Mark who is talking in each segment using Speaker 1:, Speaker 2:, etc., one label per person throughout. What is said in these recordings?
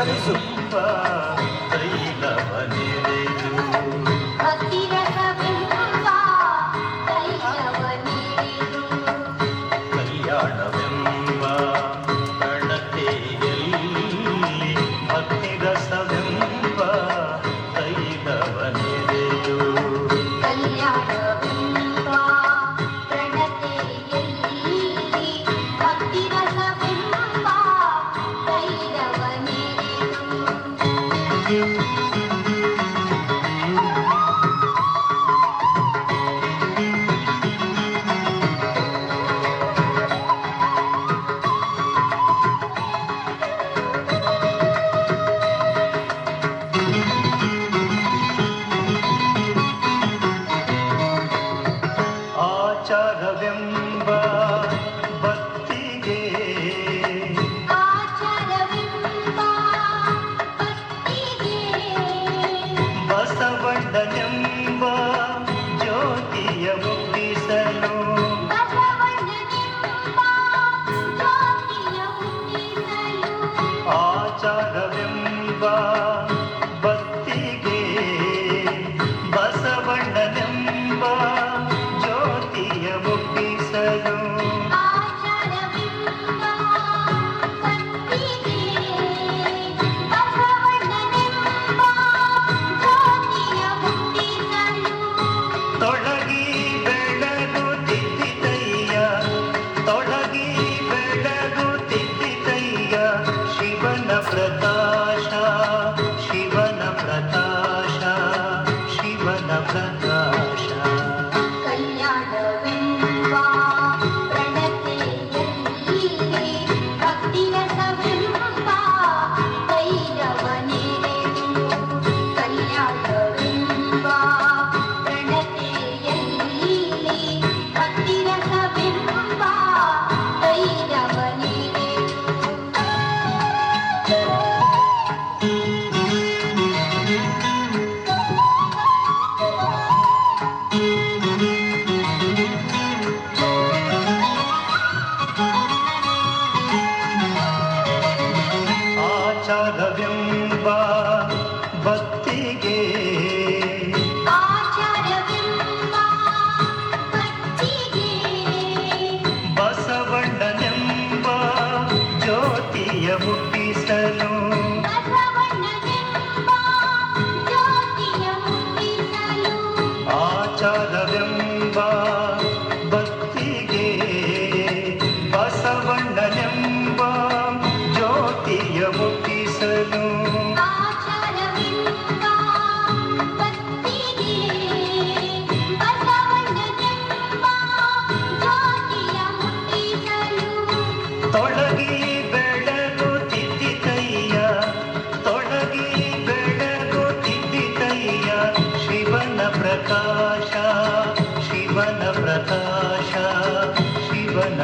Speaker 1: ಸ್ಮರಿಸುತ್ತ ತೈಲವನಿಡೆದು ಕಲ್ಯಾಣವೆಂಬ ಕಣತೆಯಲ್ಲಿ ಹತ್ತಿರಸವೆಂಬ ತೈಲವನಿಡೆದು Thank you. ಆಚಾರವೆಂಬ ಭಕ್ತಿಗೆ ಬಸವಣ್ಣನೆಂಬ ಜ್ಯೋತಿಯ ಮುಗಿಸಲು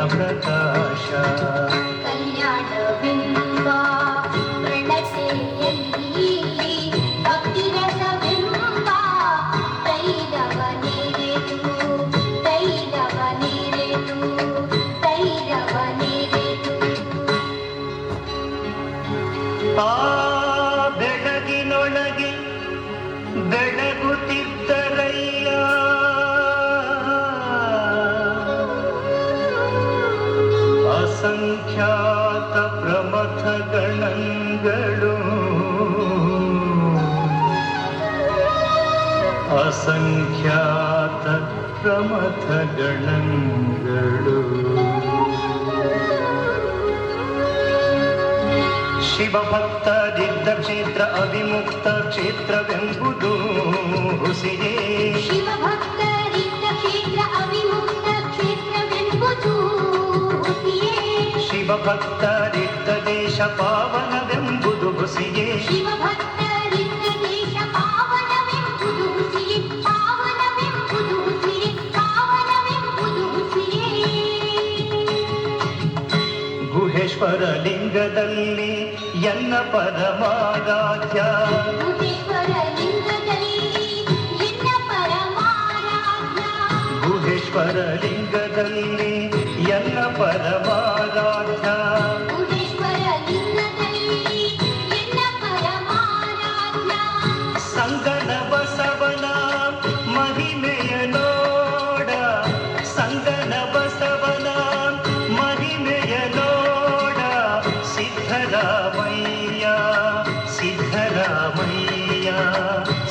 Speaker 1: ಪ್ರಕಾಶ ಅಸಂಖ್ಯಾತ ಪ್ರಮಥ ಗಣಗಳು ಅಸಂಖ್ಯಾತ ಪ್ರಮಥ ಗಣಗಳು ಶಿವಭಕ್ತರಿದ್ದ ಕ್ಷೇತ್ರ ಅವಿಮುಕ್ತ ಕ್ಷೇತ್ರವೆಂಬುದು ಹುಸಿಯೇ
Speaker 2: ಶಿವಭಕ್ತ
Speaker 1: ಶಿವಭಕ್ತರಿದ್ದ ದೇಶ ಪಾವನವೆಂಬುದು ಹುಸಿಯೇ ಗುಹೇಶ್ವರ ಲಿಂಗದಲ್ಲಿ ಎನ್ನ ಪರಮಾರಾಧ್ಯ.
Speaker 2: ಗುಹೇಶ್ವರ ಎನ್ನ
Speaker 1: ಪರಮಾ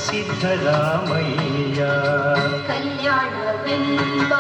Speaker 1: ಸಿದ್ದರಾಮಯ್ಯ
Speaker 2: ಕಲ್ಯಾಣವೆಂಬ